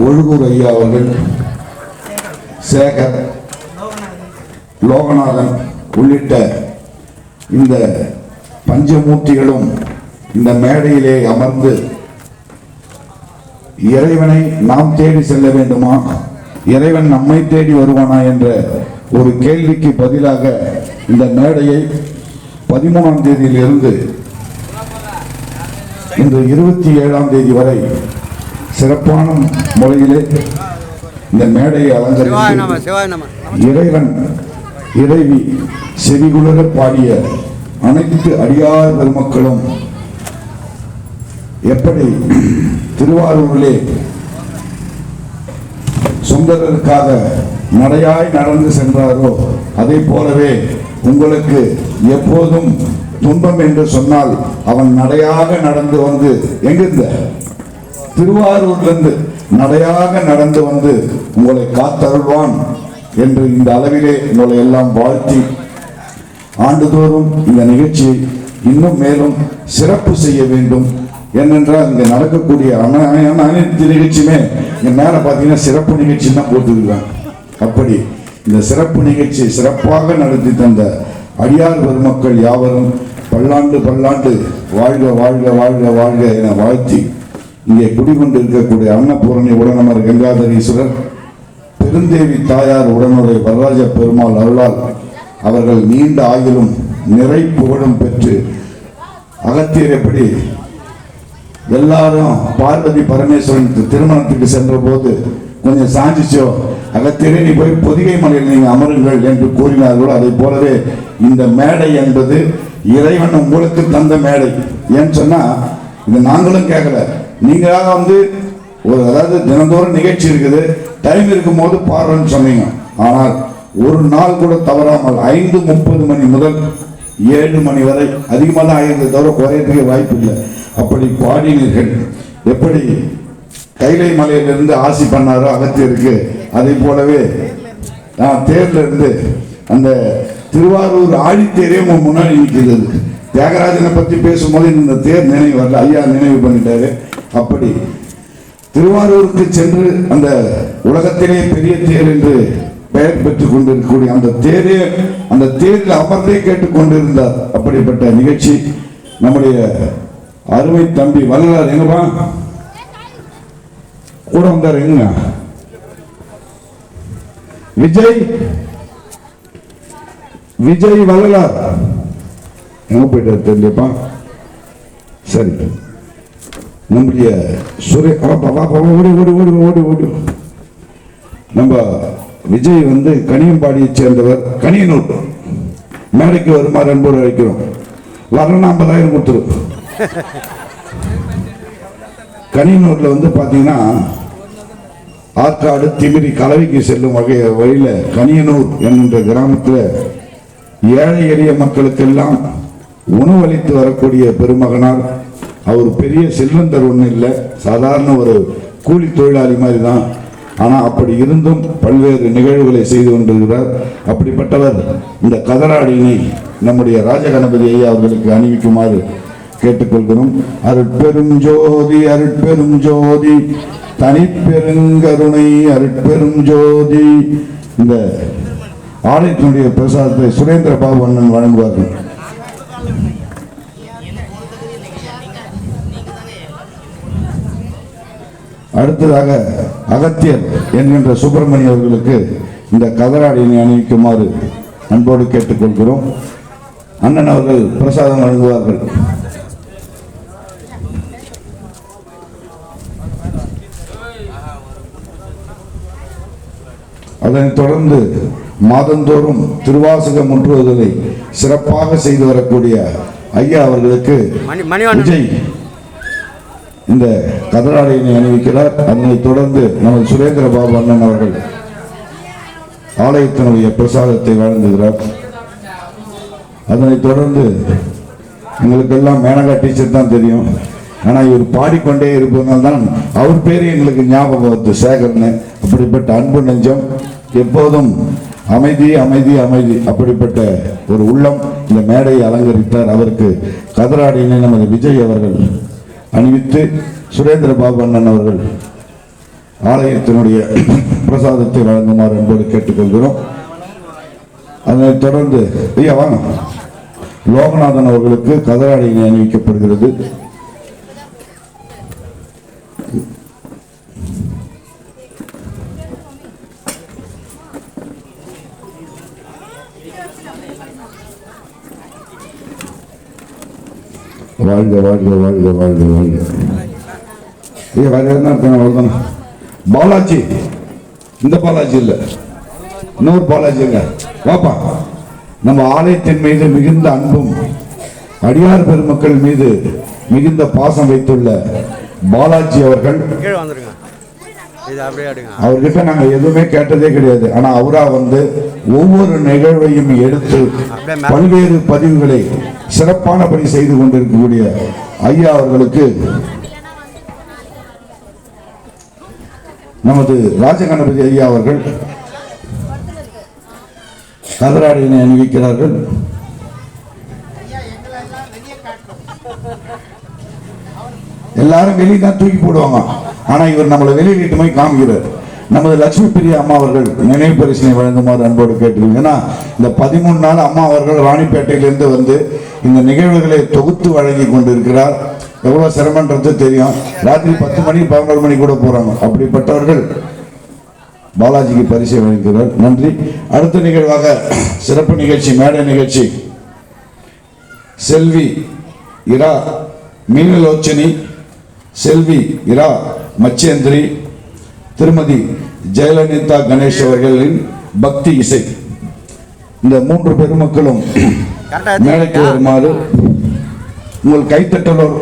ஒழுகூர் ஐயா அவர்கள் சேகர் லோகநாதன் உள்ளிட்ட இந்த பஞ்சமூர்த்திகளும் இந்த மேடையிலே அமர்ந்து இறைவனை நாம் தேடி செல்ல வேண்டுமா? இறைவன் நம்மை தேடி வருவானா என்ற ஒரு கேள்விக்கு பதிலாக இந்த மேடையை பதிமூணாம் தேதியிலிருந்து இன்று இருபத்தி ஏழாம் தேதி வரை சிறப்பான முறையிலே இந்த மேடையை அலங்கரித்து இறைவன் இறைவி செவிகுலர பாடிய அனைத்து அடியார் பெருமக்களும் எப்படி திருவாரூரிலே சுந்தரருக்காக நடையாய் நடந்து சென்றாரோ அதை போலவே உங்களுக்கு எப்போதும் துன்பம் என்று சொன்னால் அவன் நடையாக நடந்து வந்து எங்கிருந்த? திருவாரூர்லேருந்து நடையாக நடந்து வந்து உங்களை காத்தருள்வான் என்று இந்த அளவிலே உங்களை எல்லாம் வாழ்த்தி ஆண்டுதோறும் இந்த நிகழ்ச்சியை இன்னும் மேலும் சிறப்பு செய்ய வேண்டும். ஏனென்றால் இங்கே நடக்கக்கூடிய அனைத்து நிகழ்ச்சியுமே இங்க மேல பார்த்தீங்கன்னா சிறப்பு நிகழ்ச்சி தான் போட்டுருக்காங்க. அப்படி இந்த சிறப்பு நிகழ்ச்சியை சிறப்பாக நடத்தி தந்த அடியார் பெருமக்கள் யாவரும் பல்லாண்டு பல்லாண்டு வாழ்க வாழ்க வாழ்க வாழ்க என வாழ்த்தி இங்கே குடிகொண்டு இருக்கக்கூடிய அன்னபூரணி உடனமர் கங்காதரீஸ்வரர் பெருந்தேவி தாயார் உடனுடைய வரராஜ பெருமாள் அருளால் அவர்கள் நீண்ட ஆயுளும் நிறை புகழும் பெற்று அகத்தியர் எப்படி எல்லாரும் பார்வதி பரமேஸ்வரன் திருமணத்துக்கு சென்ற போது கொஞ்சம் சாஞ்சிச்சோ? அகத்தியரே நீ போய் பொதிகை மலையில் நீங்க அமருங்கள் என்று கூறினார்களோ அதை போலவே இந்த மேடை என்பது இறைவன் உங்களுக்கு தந்த மேடை. ஏன்னு சொன்னா இது நாங்களும் கேட்கல. நீங்களாக வந்து ஒரு அதாவது தினந்தோறும் நிகழ்ச்சி இருக்குது. டைம் இருக்கும்போது பாடுறேன்னு சொன்னீங்க. ஆனால் ஒரு நாள் கூட தவறாமல் ஐந்து முப்பது மணி முதல் ஏழு மணி வரை அதிகமாக தான் ஆகிறது தவிர குறையறதுக்கு வாய்ப்பு இல்லை. அப்படி பாடினீர்கள். எப்படி கைலை மலையிலிருந்து ஆசி பண்ணாரோ அகத்தியிருக்கு அதை போலவே நான் தேர்ல இருந்து அந்த திருவாரூர் ஆழித்தேரே முன்னாடி நிற்கிறது தியாகராஜனை பற்றி பேசும்போது இந்த தேர் நினைவு வரல. ஐயா நினைவு பண்ணிட்டாரு. அப்படி திருவாரூருக்கு சென்று அந்த உலகத்திலே பெரிய தேர் என்று பெயர் பெற்றுக் கொண்டிருக்கக்கூடிய அந்த தேரே அந்த தேரில் அமர்ந்தே கேட்டுக்கொண்டிருந்தார் அப்படிப்பட்ட நிகழ்ச்சி நம்முடைய அருமை தம்பி வல்லார் எங்கப்பா? கூட வந்தார் எங்க? விஜய்? விஜய் வல்லலார் எங்க போயிட்டார் தெரியலப்பா சரி. நம்முடைய சுரே ஓடி ஓடி ஓடி ஓடி ஓடி. நம்ம விஜய் வந்து கனியம்பாடியை சேர்ந்தவர் கனியனூர். மேடைக்கு வருமாறு அன்போடு அழைக்கிறோம். வரணும் ஐம்பதாயிரம் கொடுத்துரும் கனியனூர்ல வந்து பாத்தீங்கன்னா ஆற்காடு திமிரி கலவைக்கு செல்லும் வகை வழியில கனியனூர் என்கின்ற கிராமத்துல ஏழை எளிய மக்களுக்கெல்லாம் உணவளித்து வரக்கூடிய பெருமகனார் அவர் பெரிய செல்வந்தர் ஒன்றும் இல்லை. சாதாரண ஒரு கூலி தொழிலாளி மாதிரி தான் ஆனால் அப்படி இருந்தும் பல்வேறு நிகழ்வுகளை செய்து கொண்டிருக்கிறார். அப்படிப்பட்டவர் இந்த கதராடினை நம்முடைய ராஜகணபதி ஐயா அவர்களுக்கு அணிவிக்குமாறு கேட்டுக்கொள்கிறோம். அருட்பெரும் ஜோதி அருட்பெரும் ஜோதி தனிப்பெருங்கருணை அருட்பெரும் ஜோதி. இந்த ஆலயத்தினுடைய பிரசாதத்தை சுரேந்திர பாபு அண்ணன் வழங்குவார்கள். அடுத்ததாக அகத்தியர் என்கின்ற சுப்பிரமணிய அவர்களுக்கு இந்த கதராடினை அணிவிக்குமாறு அன்போடு கேட்டுக்கொள்கிறோம். அண்ணன் அவர்கள் பிரசாதம் வழங்குவார்கள். அதனைத் தொடர்ந்து மாதந்தோறும் திருவாசகம் முற்றுவதை சிறப்பாக செய்து வரக்கூடிய ஐயா அவர்களுக்கு விஜய் இந்த கதராடையினை அணிவிக்கிறார். அதனைத் தொடர்ந்து நமது சுரேந்திர பாபு அண்ணன் அவர்கள் ஆலயத்தினுடைய பிரசாதத்தை வழங்குகிறார். அதனைத் தொடர்ந்து எங்களுக்கெல்லாம் மேனகா டீச்சர் தான் தெரியும். ஆனால் இவர் பாடிக்கொண்டே இருப்பதனால தான் அவர் பேர் எங்களுக்கு ஞாபகம் வருது. சேகர்னு அப்படிப்பட்ட அன்பு நெஞ்சம் எப்போதும் அமைதி அமைதி அமைதி அப்படிப்பட்ட ஒரு உள்ளம் இந்த மேடையை அலங்கரித்தார். அவருக்கு கதராடினை நமது விஜய் அவர்கள் அணிவித்து சுரேந்திர பாபு அண்ணன் அவர்கள் ஆலயத்தினுடைய பிரசாதத்தை வழங்குமாறு என்போடு கேட்டுக்கொள்கிறோம். அதனைத் தொடர்ந்து ஐயா வாங்க. லோகநாதன் அவர்களுக்கு கதராடை அணிவிக்கப்படுகிறது. வாழ்க வாழ்க வாழ்க வாழ்க வாழ்க. ஐயா வேற என்ன இருக்காங்க? அவ்வளோதானே பாலாஜி. இந்த பாலாஜி இல்லை. இன்னொரு பாலாஜி இல்ல வாப்பா. நம்ம ஆலயத்தின் மீது மிகுந்த அன்பும் அடியார் பெருமக்கள் மீது மிகுந்த பாசம் வைத்துள்ள பாலாஜி அவர்கள் அவர்கிட்ட நாங்க எதுவுமே கேட்டதே கிடையாது. ஆனா அவரா வந்து ஒவ்வொரு நிகழ்வையும் எடுத்து பல்வேறு பதிவுகளை சிறப்பானபடி செய்து கொண்டிருக்கக்கூடிய ஐயா அவர்களுக்கு நமது ராஜகணபதி ஐயா அவர்கள் கதராடினை அணிவிக்கிறார்கள். எல்லாரும் வெளியே தான் தூக்கி போடுவாங்க. ஆனா இவர் நம்மளை வெளியில் போய் காமிக்கிறார். நமது லட்சுமி பிரியா அம்மா அவர்கள் நினைவு பரிசனை வழங்குமாறு அன்போடு கேட்டுக்கோங்க ஏன்னா இந்த பதிமூணு நாள் அம்மா அவர்கள் ராணிப்பேட்டையிலிருந்து வந்து இந்த நிகழ்வுகளை தொகுத்து வழங்கி கொண்டிருக்கிறார். எவ்வளவு சிரமன்றது தெரியும். ராத்திரி பத்து மணி பதினோரு மணி கூட போறாங்க. அப்படிப்பட்டவர்கள் பாலாஜிக்கு பரிசை வழங்குகிறார். நன்றி. அடுத்த நிகழ்வாக சிறப்பு நிகழ்ச்சி மேடை நிகழ்ச்சி. செல்வி இரா மீனலோச்சனி செல்வி இரா மச்சேந்திரி திருமதி ஜெயலலிதா கணேஷ் அவர்களின் பக்தி இசை. இந்த மூன்று பெருமக்களும் மேடைக்கு வருமாறு உங்கள் கைத்தட்டலோர்